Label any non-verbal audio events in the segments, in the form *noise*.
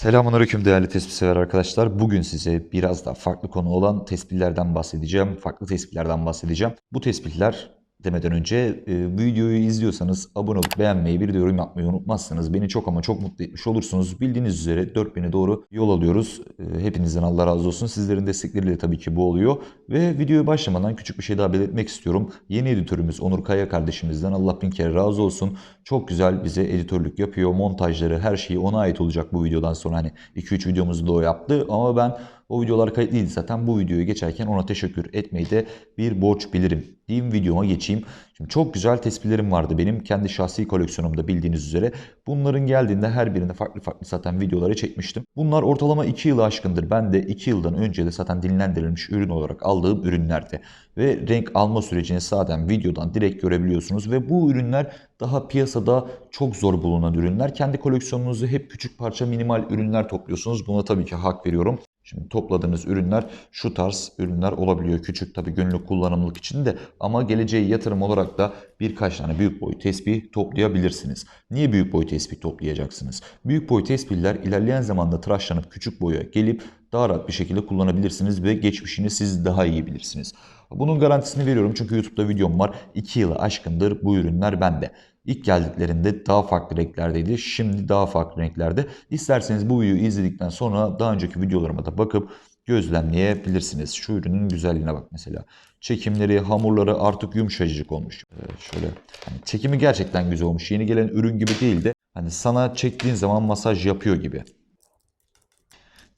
Selamünaleyküm değerli tespih sever arkadaşlar. Bugün size biraz daha farklı konu olan tespihlerden bahsedeceğim. Farklı tespihlerden bahsedeceğim. Bu tespihler demeden önce e, videoyu izliyorsanız abone olup beğenmeyi, bir de yorum yapmayı unutmazsanız beni çok ama çok mutlu etmiş olursunuz. Bildiğiniz üzere 4000'e doğru yol alıyoruz. E, hepinizden Allah razı olsun. Sizlerin destekleriyle tabii ki bu oluyor. Ve videoya başlamadan küçük bir şey daha belirtmek istiyorum. Yeni editörümüz Onur Kaya kardeşimizden Allah bin kere razı olsun. Çok güzel bize editörlük yapıyor. Montajları, her şeyi ona ait olacak bu videodan sonra. Hani 2-3 videomuzu da o yaptı. Ama ben o videolar kayıtlıydı zaten. Bu videoyu geçerken ona teşekkür etmeyi de bir borç bilirim. Diyeyim videoma geçeyim. Şimdi çok güzel tespitlerim vardı benim kendi şahsi koleksiyonumda bildiğiniz üzere. Bunların geldiğinde her birinde farklı farklı zaten videoları çekmiştim. Bunlar ortalama 2 yılı aşkındır. Ben de 2 yıldan önce de zaten dinlendirilmiş ürün olarak aldığım ürünlerdi. Ve renk alma sürecini zaten videodan direkt görebiliyorsunuz. Ve bu ürünler daha piyasada çok zor bulunan ürünler. Kendi koleksiyonunuzu hep küçük parça minimal ürünler topluyorsunuz. Buna tabii ki hak veriyorum. Şimdi topladığınız ürünler şu tarz ürünler olabiliyor. Küçük tabii günlük kullanımlık için de ama geleceğe yatırım olarak da birkaç tane büyük boy tespih toplayabilirsiniz. Niye büyük boy tespih toplayacaksınız? Büyük boy tespihler ilerleyen zamanda tıraşlanıp küçük boya gelip daha rahat bir şekilde kullanabilirsiniz ve geçmişini siz daha iyi bilirsiniz. Bunun garantisini veriyorum çünkü YouTube'da videom var. 2 yılı aşkındır bu ürünler bende. İlk geldiklerinde daha farklı renklerdeydi. Şimdi daha farklı renklerde. İsterseniz bu videoyu izledikten sonra daha önceki videolarıma da bakıp gözlemleyebilirsiniz. Şu ürünün güzelliğine bak mesela. Çekimleri, hamurları artık yumuşacık olmuş. Ee, şöyle hani çekimi gerçekten güzel olmuş. Yeni gelen ürün gibi değil de hani sana çektiğin zaman masaj yapıyor gibi.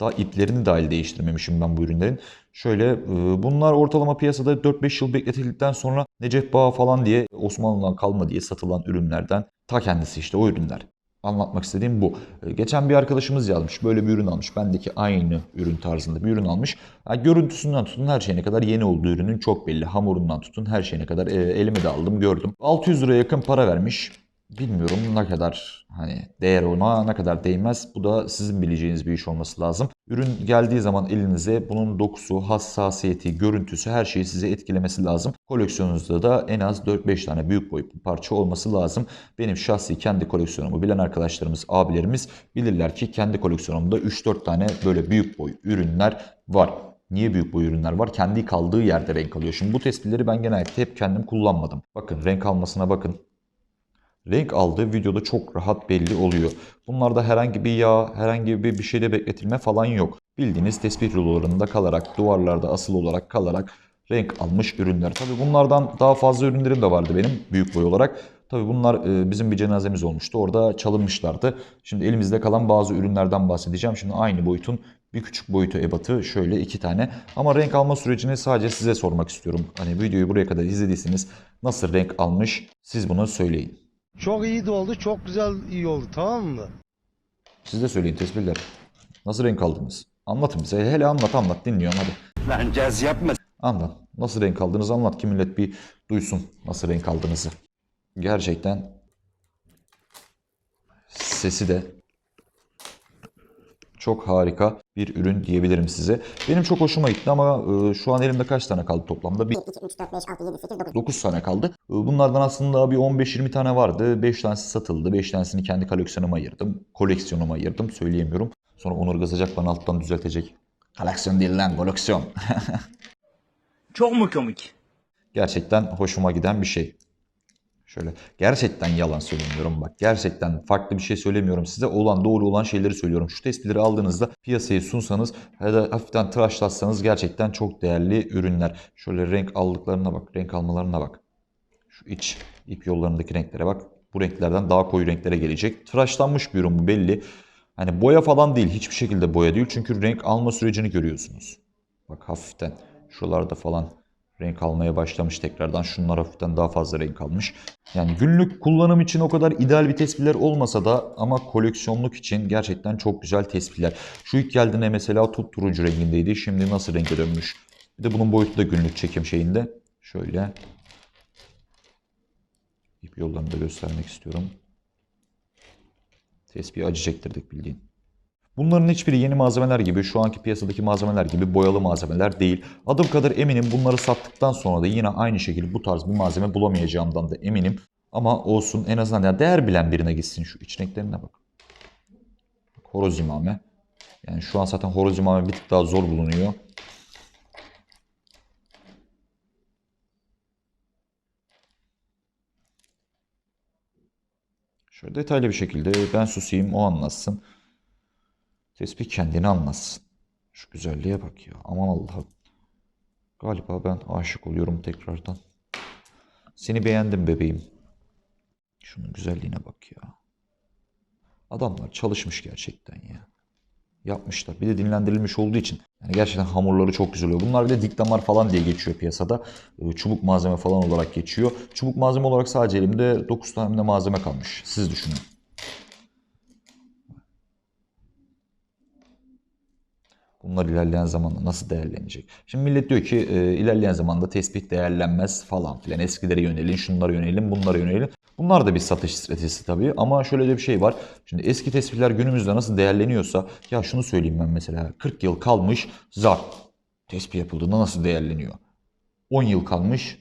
Daha iplerini dahil değiştirmemişim ben bu ürünlerin. Şöyle e, bunlar ortalama piyasada 4-5 yıl bekletildikten sonra Necef Bağ falan diye Osmanlı'dan kalma diye satılan ürünlerden ta kendisi işte o ürünler. Anlatmak istediğim bu. E, Geçen bir arkadaşımız yazmış. Böyle bir ürün almış. Bendeki aynı ürün tarzında bir ürün almış. Ha, görüntüsünden tutun her şeyine kadar yeni olduğu ürünün çok belli. Hamurundan tutun her şeyine kadar e, elime de aldım gördüm. 600 liraya yakın para vermiş. Bilmiyorum ne kadar hani değer ona ne kadar değmez. Bu da sizin bileceğiniz bir iş olması lazım. Ürün geldiği zaman elinize bunun dokusu, hassasiyeti, görüntüsü her şeyi size etkilemesi lazım. Koleksiyonunuzda da en az 4-5 tane büyük boyutlu parça olması lazım. Benim şahsi kendi koleksiyonumu bilen arkadaşlarımız, abilerimiz bilirler ki kendi koleksiyonumda 3-4 tane böyle büyük boy ürünler var. Niye büyük boy ürünler var? Kendi kaldığı yerde renk alıyor. Şimdi bu tespitleri ben genellikle hep kendim kullanmadım. Bakın renk almasına bakın. Renk aldığı videoda çok rahat belli oluyor. Bunlarda herhangi bir yağ, herhangi bir bir şeyde bekletilme falan yok. Bildiğiniz tespih rulolarında kalarak, duvarlarda asıl olarak kalarak renk almış ürünler. Tabi bunlardan daha fazla ürünlerim de vardı benim büyük boy olarak. Tabi bunlar e, bizim bir cenazemiz olmuştu. Orada çalınmışlardı. Şimdi elimizde kalan bazı ürünlerden bahsedeceğim. Şimdi aynı boyutun bir küçük boyutu ebatı şöyle iki tane. Ama renk alma sürecini sadece size sormak istiyorum. Hani videoyu buraya kadar izlediyseniz nasıl renk almış siz bunu söyleyin. Çok iyi de oldu, çok güzel iyi oldu tamam mı? Siz de söyleyin tespihler. Nasıl renk aldınız? Anlatın bize. Hele anlat anlat dinliyorum hadi. Lan caz yapma. Anlat. Nasıl renk aldığınızı anlat ki millet bir duysun nasıl renk aldığınızı. Gerçekten sesi de çok harika bir ürün diyebilirim size. Benim çok hoşuma gitti ama e, şu an elimde kaç tane kaldı toplamda? Bir 2, 3, 4, 5, 6, 7, 8, 9. 9 tane kaldı. E, Bunlardan aslında bir 15-20 tane vardı. 5 tanesi satıldı. 5 tanesini kendi koleksiyonuma ayırdım. Koleksiyonuma ayırdım. Söyleyemiyorum. Sonra Onur gazacak bana alttan düzeltecek. Koleksiyon değil lan koleksiyon. *laughs* Çok mu komik? Gerçekten hoşuma giden bir şey. Şöyle gerçekten yalan söylemiyorum bak. Gerçekten farklı bir şey söylemiyorum size. Olan doğru olan şeyleri söylüyorum. Şu tespitleri aldığınızda piyasaya sunsanız ya da hafiften tıraşlatsanız gerçekten çok değerli ürünler. Şöyle renk aldıklarına bak. Renk almalarına bak. Şu iç ip yollarındaki renklere bak. Bu renklerden daha koyu renklere gelecek. Tıraşlanmış bir ürün bu belli. Hani boya falan değil. Hiçbir şekilde boya değil. Çünkü renk alma sürecini görüyorsunuz. Bak hafiften şuralarda falan renk almaya başlamış tekrardan. Şunlar hafiften daha fazla renk almış. Yani günlük kullanım için o kadar ideal bir tespihler olmasa da ama koleksiyonluk için gerçekten çok güzel tespihler. Şu ilk geldiğinde mesela tutturucu rengindeydi. Şimdi nasıl renge dönmüş. Bir de bunun boyutu da günlük çekim şeyinde. Şöyle. İp yollarını da göstermek istiyorum. Tespihi acı çektirdik bildiğin. Bunların hiçbiri yeni malzemeler gibi, şu anki piyasadaki malzemeler gibi boyalı malzemeler değil. Adım kadar eminim bunları sattıktan sonra da yine aynı şekilde bu tarz bir malzeme bulamayacağımdan da eminim. Ama olsun en azından ya değer bilen birine gitsin şu iç renklerine bak. Horoz imame. Yani şu an zaten horozcu mavi bir tık daha zor bulunuyor. Şöyle detaylı bir şekilde ben susayım o anlatsın. Tespih kendini anlatsın. Şu güzelliğe bak ya. Aman Allah'ım. Galiba ben aşık oluyorum tekrardan. Seni beğendim bebeğim. Şunun güzelliğine bak ya. Adamlar çalışmış gerçekten ya. Yapmışlar. Bir de dinlendirilmiş olduğu için. Yani gerçekten hamurları çok güzel oluyor. Bunlar bir de dik damar falan diye geçiyor piyasada. Ee, Çubuk malzeme falan olarak geçiyor. Çubuk malzeme olarak sadece elimde 9 tane malzeme kalmış. Siz düşünün. Bunlar ilerleyen zamanda nasıl değerlenecek? Şimdi millet diyor ki e, ilerleyen zamanda tespit değerlenmez falan filan. Eskilere yönelin, şunlara yönelin, bunlara yönelin. Bunlar da bir satış stratejisi tabii ama şöyle de bir şey var. Şimdi eski tespitler günümüzde nasıl değerleniyorsa ya şunu söyleyeyim ben mesela 40 yıl kalmış zar tespit yapıldığında nasıl değerleniyor? 10 yıl kalmış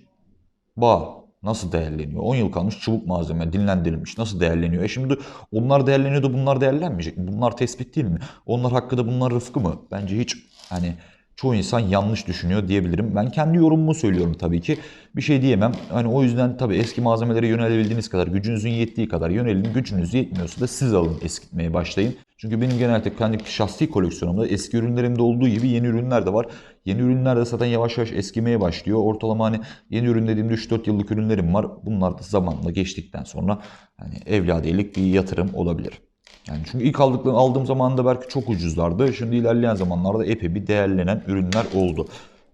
bağ nasıl değerleniyor? 10 yıl kalmış çubuk malzeme dinlendirilmiş nasıl değerleniyor? E şimdi onlar değerleniyordu bunlar değerlenmeyecek mi? Bunlar tespit değil mi? Onlar hakkında bunlar rıfkı mı? Bence hiç hani çoğu insan yanlış düşünüyor diyebilirim. Ben kendi yorumumu söylüyorum tabii ki. Bir şey diyemem. Hani o yüzden tabii eski malzemelere yönelebildiğiniz kadar, gücünüzün yettiği kadar yönelin. Gücünüz yetmiyorsa da siz alın, eskitmeye başlayın. Çünkü benim genelde kendi şahsi koleksiyonumda eski ürünlerimde olduğu gibi yeni ürünler de var. Yeni ürünler de zaten yavaş yavaş eskimeye başlıyor. Ortalama hani yeni ürün dediğimde 3-4 yıllık ürünlerim var. Bunlar da zamanla geçtikten sonra hani evladiyelik bir yatırım olabilir. Yani çünkü ilk aldıklarım aldığım zamanında belki çok ucuzlardı. Şimdi ilerleyen zamanlarda epey bir değerlenen ürünler oldu.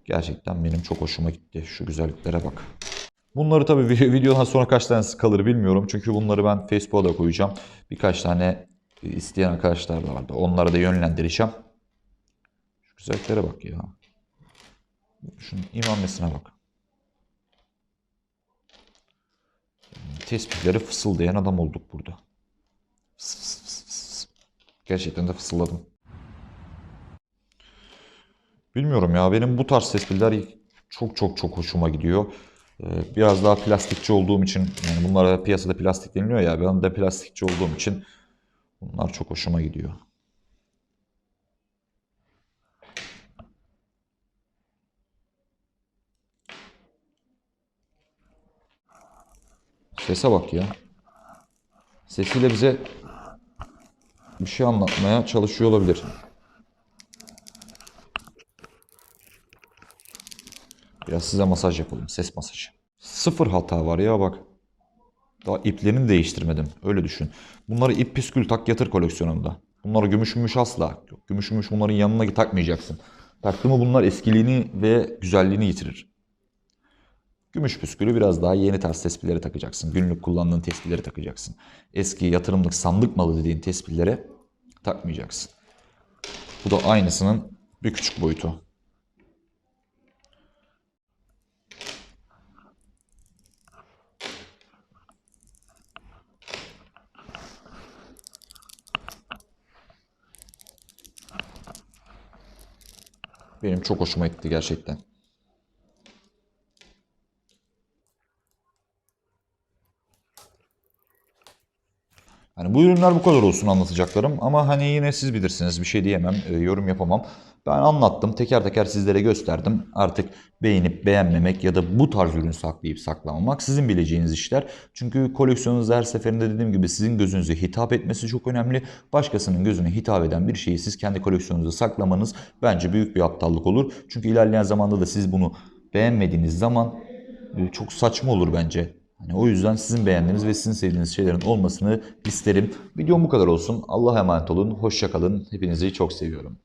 Gerçekten benim çok hoşuma gitti. Şu güzelliklere bak. Bunları tabii vi- videodan sonra kaç tanesi kalır bilmiyorum. Çünkü bunları ben Facebook'a da koyacağım. Birkaç tane isteyen arkadaşlar da vardı. Onlara da yönlendireceğim. Şu güzelliklere bak ya. Şunun imamesine bak. Tespihleri fısıldayan adam olduk burada. Fıs fıs fıs. Gerçekten de fısıldadım. Bilmiyorum ya benim bu tarz tespihler çok çok çok hoşuma gidiyor. Ee, Biraz daha plastikçi olduğum için yani bunlara piyasada plastik deniliyor ya ben de plastikçi olduğum için bunlar çok hoşuma gidiyor. Sese bak ya. Sesiyle bize bir şey anlatmaya çalışıyor olabilir. Biraz size masaj yapalım. Ses masajı. Sıfır hata var ya bak. Daha iplerini değiştirmedim. Öyle düşün. Bunları ip püskül tak yatır koleksiyonunda. Bunları gümüş gümüş asla. Gümüş gümüş bunların yanına takmayacaksın. Taktı bunlar eskiliğini ve güzelliğini yitirir. Gümüş püskülü biraz daha yeni tarz tespihleri takacaksın. Günlük kullandığın tespihleri takacaksın. Eski yatırımlık sandık malı dediğin tespihlere takmayacaksın. Bu da aynısının bir küçük boyutu. Benim çok hoşuma gitti gerçekten. Yani bu ürünler bu kadar olsun anlatacaklarım ama hani yine siz bilirsiniz bir şey diyemem, e, yorum yapamam. Ben anlattım, teker teker sizlere gösterdim. Artık beğenip beğenmemek ya da bu tarz ürün saklayıp saklamamak sizin bileceğiniz işler. Çünkü koleksiyonunuzda her seferinde dediğim gibi sizin gözünüze hitap etmesi çok önemli. Başkasının gözüne hitap eden bir şeyi siz kendi koleksiyonunuzda saklamanız bence büyük bir aptallık olur. Çünkü ilerleyen zamanda da siz bunu beğenmediğiniz zaman e, çok saçma olur bence. Hani o yüzden sizin beğendiğiniz ve sizin sevdiğiniz şeylerin olmasını isterim. Videom bu kadar olsun. Allah'a emanet olun. Hoşça kalın. Hepinizi çok seviyorum.